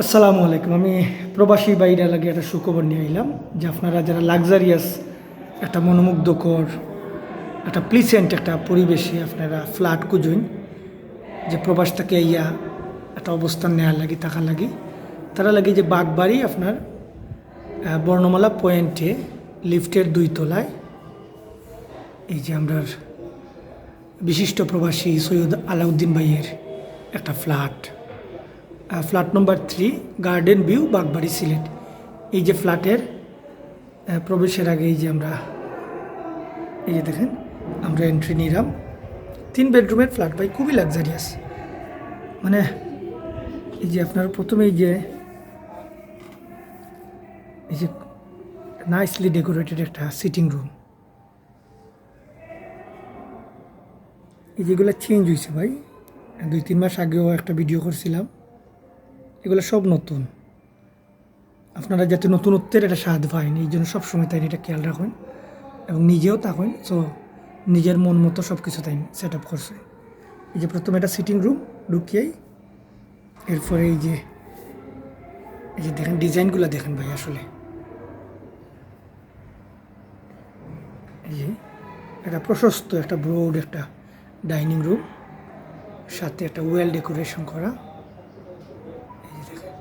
আসসালামু আলাইকুম। আমি প্রবাসী বাইরা লাগে একটা সুখবর নিয়ে আইলাম যে আপনারা যারা লাক্সারিয়াস একটা মনোমুগ্ধকর, একটা প্লিসেন্ট একটা পরিবেশে আপনারা ফ্ল্যাট খুঁজুন, যে প্রবাস থেকে ইয়া একটা অবস্থান নেওয়ার লাগে, থাকার লাগে, তারা লাগে যে বাগবাড়ি আপনার বর্ণমালা পয়েন্টে লিফটের দুই তলায়, এই যে আমরা বিশিষ্ট প্রবাসী সৈয়দ আলাউদ্দিন ভাইয়ের একটা ফ্ল্যাট ফ্ল্যাট নম্বর three garden view Bagbari Sylhet. এই যে ফ্ল্যাটের প্রবেশের আগে এই যে আমরা, এই যে দেখেন, আমরা এন্ট্রি নিলাম। তিন বেডরুমের ফ্ল্যাট ভাই, খুবই লাক্সারিয়াস মানে এই যে আপনার প্রথমে এই যে এই যে নাইসলি ডেকোরেটেড একটা সিটিং রুম এই যেগুলো চেঞ্জ হয়েছে ভাই। দুই, তিন মাস আগেও একটা ভিডিও করছিলাম। এগুলো সব নতুন। আপনারা যাতে নতুনত্বের একটা স্বাদ পান এই জন্য সবসময় তাই এটা খেয়াল রাখুন এবং নিজেও থাকুন সো নিজের মন মতো সব কিছু তাই সেট আপ করছে। এই যে প্রথমে একটা সিটিং রুম ঢুকিয়েই এরপরে এই যে এই যে দেখেন ডিজাইনগুলো দেখেন ভাই আসলে। একটা প্রশস্ত একটা ব্রোড একটা ডাইনিং রুম সাথে একটা ওয়েল ডেকোরেশন করা এই যে দেখেন।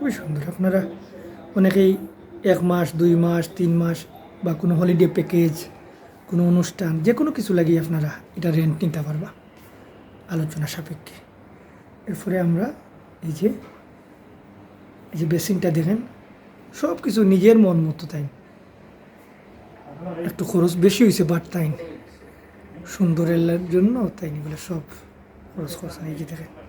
খুবই সুন্দর। আপনারা অনেকেই এক মাস, দুই মাস, তিন মাস বা কোনো হলিডে প্যাকেজ কোনো অনুষ্ঠান যে কোনো কিছু লাগিয়ে আপনারা এটা রেন্ট নিতে পারবা আলোচনা সাপেক্ষে। এরপরে আমরা এই যে এই যে বেসিনটা দেখেন সব কিছু নিজের মন মতো তাই একটু খরচ বেশি হয়েছে বাট তাই সুন্দরের জন্য তাই এগুলো সব খরচ করছেন এই যে দেখেন।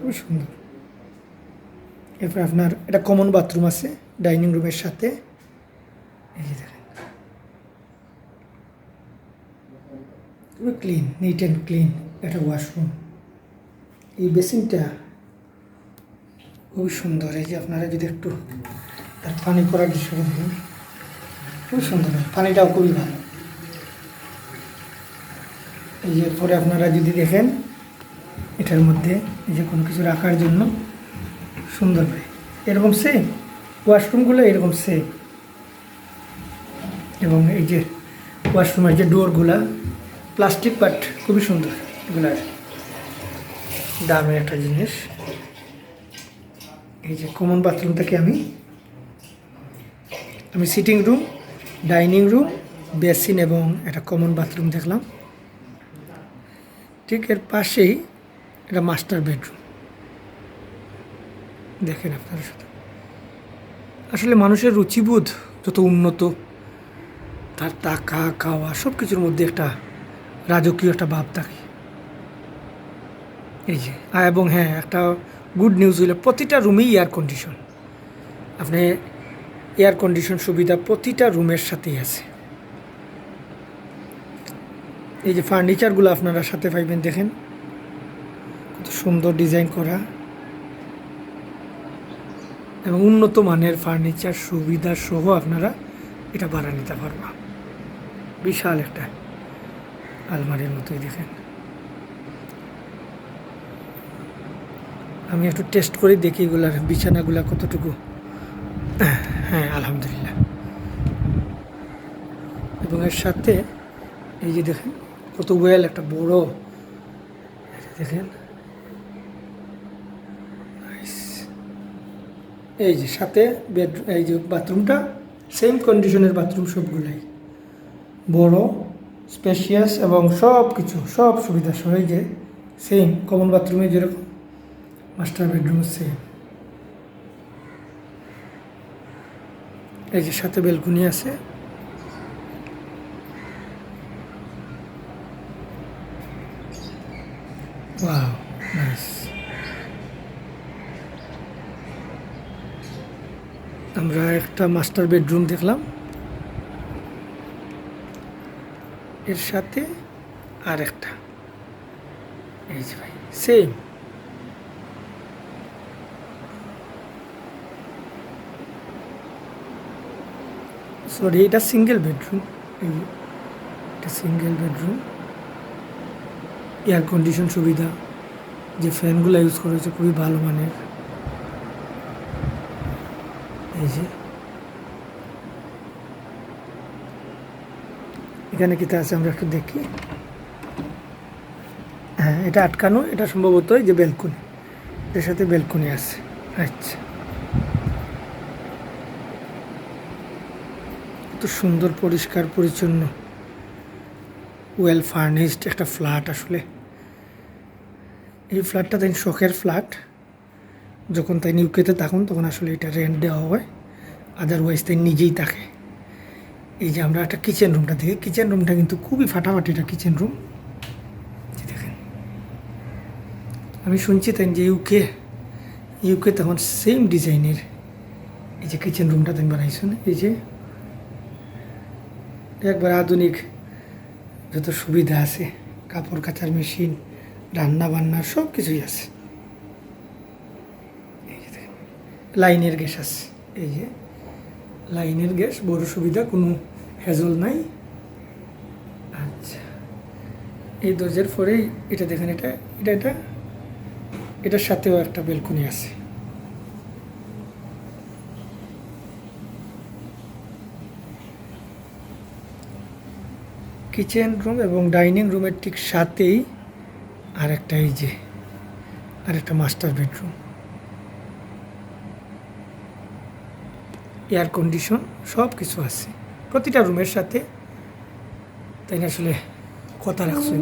খুব সুন্দর। এরপর আপনার একটা কমন বাথরুম আছে ডাইনিং রুমের সাথে। এই দেখেন। খুবই ক্লিন নিট অ্যান্ড ক্লিন একটা ওয়াশরুম এই বেসিনটা খুবই সুন্দর। এই যে আপনারা যদি একটু তার পানি করার দৃশ্যটা দেখেন খুব সুন্দর। পানিটাও খুবই ভালো। এই যে এরপরে আপনারা যদি দেখেন এটার মধ্যে এই যে কোনো কিছু রাখার জন্য সুন্দর ভাই এরকম সেম ওয়াশরুমগুলো এরকম সেম এবং এই যে ওয়াশরুমের যে ডোরগুলা প্লাস্টিক বাট খুবই সুন্দর এগুলার দামের একটা জিনিস। এই যে কমন বাথরুম বাথরুমটাকে আমি আমি sitting room dining room basin এবং একটা কমন বাথরুম দেখলাম। ঠিক এর পাশেই এটা মাস্টার বেডরুম দেখেন আপনারা সাথে। আসলে মানুষের রুচিবোধ যত উন্নত, তার টাকা, খাওয়া সব কিছুর মধ্যে একটা রাজকীয় একটা ভাব থাকে। এই যে এবং হ্যাঁ একটা গুড নিউজ হইলে প্রতিটা রুমেই এয়ার কন্ডিশন আপনি এয়ার কন্ডিশন সুবিধা প্রতিটা রুমের সাথেই আছে। এই যে ফার্নিচারগুলো আপনারা সাথে পাইবেন, দেখেন। সুন্দর ডিজাইন করা এবং উন্নত মানের ফার্নিচার সুবিধা সহ আপনারা এটা ভাড়া নিতে পারবা বিশাল একটা আলমারির মতোই দেখেন। আমি একটু টেস্ট করে দেখি এগুলার বিছানাগুলা কতটুকু। হ্যাঁ আলহামদুলিল্লাহ। এবং এর সাথে এই যে দেখেন, কত ওয়েল একটা বড়। দেখেন। এই যে সাথে বেড, এই যে বাথরুমটা সেম কন্ডিশনের বাথরুম সবগুলাই। বড় স্পেশিয়াস এবং সব কিছু সব সুবিধা সহ যে সেম কমন বাথরুমে যেরকম মাস্টার বেডরুম সেম এই যে সাথে বেলকুনি আছে। ওয়াও আমরা একটা মাস্টার বেডরুম দেখলাম। এর সাথে আর একটা এই যে ভাই সেম সরি এটা সিঙ্গেল বেডরুম এটা সিঙ্গেল বেডরুম এয়ার কন্ডিশন সুবিধা। যে ফ্যানগুলো ইউজ করেছে খুবই ভালো মানের। এখানে কিতা আছে? আমরা একটু দেখি। হ্যাঁ এটা আটকানো। এটা সম্ভবত যে বেলকুনি। এর সাথে বেলকুনি আছে। আচ্ছা। এত সুন্দর, পরিষ্কার, পরিচ্ছন্ন ওয়েল ফার্নিশড একটা ফ্ল্যাট আসলে। এই ফ্ল্যাটটা তাই শখের ফ্ল্যাট যখন তাই ইউকেতে থাকুন, তখন আসলে এটা রেন্ট দেওয়া হয়। আদারওয়াইজ তাই নিজেই থাকে। এই যে আমরা একটা কিচেন রুমটা দেখি কিচেন রুমটা কিন্তু খুবই ফাটাফাটি একটা কিচেন রুম দেখেন। আমি শুনছি তাই যে ইউকে ইউকে তখন সেম ডিজাইনের এই যে কিচেন রুমটা তাই বানাইছেন। এই যে একবার আধুনিক যত সুবিধা আছে, কাপড় কাচার মেশিন রান্না বান্না সব কিছুই আছে এই যে দেখেন, লাইনের গ্যাস আছে। এই যে লাইনের গ্যাস, বড় সুবিধা, কোনো হ্যাজল নাই। আচ্ছা এই দরজার পরেই এটা দেখেন, এটা এটা এটা, এটার সাথেও একটা বেলকনি আছে। কিচেন রুম এবং ডাইনিং রুমের ঠিক সাথেই আর একটা এই যে আর একটা মাস্টার বেডরুম। এয়ার কন্ডিশন সব কিছু আছে। প্রতিটা রুমের সাথে, তাই না আসলে কথা রাখছেন?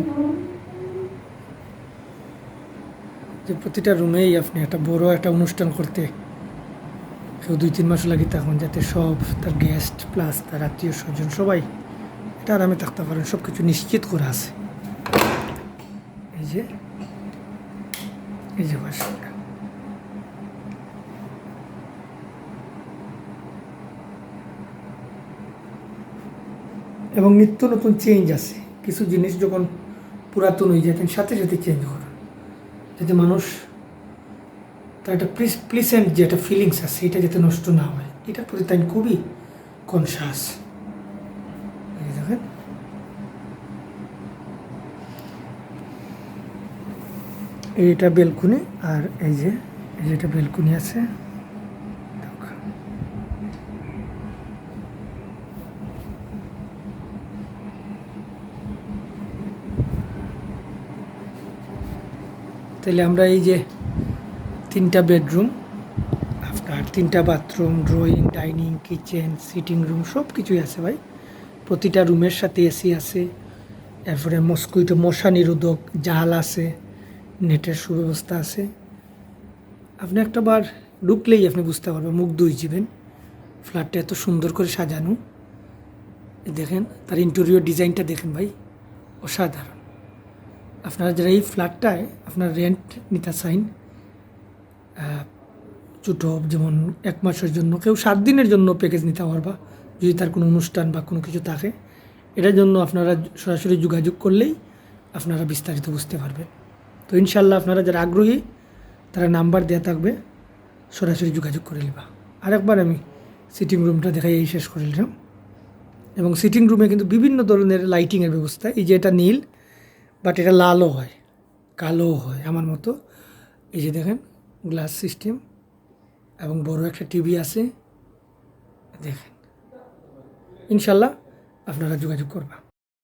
যে প্রতিটা রুমেই আপনি একটা বড় একটা অনুষ্ঠান করতে, কেউ দুই তিন মাস লাগে তখন যাতে সব তার গেস্ট প্লাস তার আত্মীয় স্বজন সবাই এটা আরামে থাকতে পারেন সব কিছু নিশ্চিত করা আছে। এই যে এই যে বাসনটা এবং নিত্য নতুন চেঞ্জ আছে কিছু জিনিস যখন পুরাতন হয়ে যায় সাথে সাথে চেঞ্জ করা যাতে মানুষ তার একটা প্লিসেন্ট যে একটা ফিলিংস আছে এটা যাতে নষ্ট না হয়। এটার প্রতি তাই খুবই কনসাস দেখেন। এইটা বেলকুনি, আর এই যে এই যে এটা বেলকুনি আছে দেখো। তাহলে আমরা এই যে তিনটা বেডরুম আপনার তিনটা bathroom, drawing, dining, kitchen, sitting room সব কিছুই আছে ভাই। প্রতিটা রুমের সাথে এসি আছে, এরপরে মস্কুইটো মশা নিরোধক জাল আছে, নেটের সুব্যবস্থা আছে। আপনি একটা বার ঢুকলেই আপনি বুঝতে পারবেন মুগ্ধ হয়ে যাবেন ফ্ল্যাটটা এত সুন্দর করে সাজানো। দেখেন, তার ইন্টেরিয়র ডিজাইনটা দেখেন ভাই, অসাধারণ। আপনারা যারা এই ফ্ল্যাটটায় আপনার রেন্ট নিতে চাইন ছোটো যেমন এক মাসের জন্য, কেউ সাত দিনের জন্য প্যাকেজ নিতে পারবা, যদি তার কোনো অনুষ্ঠান বা কোনো কিছু থাকে। এটার জন্য আপনারা সরাসরি যোগাযোগ করলেই আপনারা বিস্তারিত বুঝতে পারবেন। তো ইনশাল্লাহ আপনারা যারা আগ্রহী, তারা নাম্বার দেওয়া থাকবে, সরাসরি যোগাযোগ করে নিবা। আরেকবার আমি সিটিং রুমটা দেখাই, এই শেষ করে নিলাম। এবং সিটিং রুমে কিন্তু বিভিন্ন ধরনের লাইটিংয়ের ব্যবস্থা, এই যে এটা নীল বাট এটা লালও হয়, কালোও হয় আমার মতো। এই যে দেখেন, গ্লাস সিস্টেম এবং বড় একটা টিভি আছে। দেখেন, ইনশাল্লাহ আপনারা যোগাযোগ করবা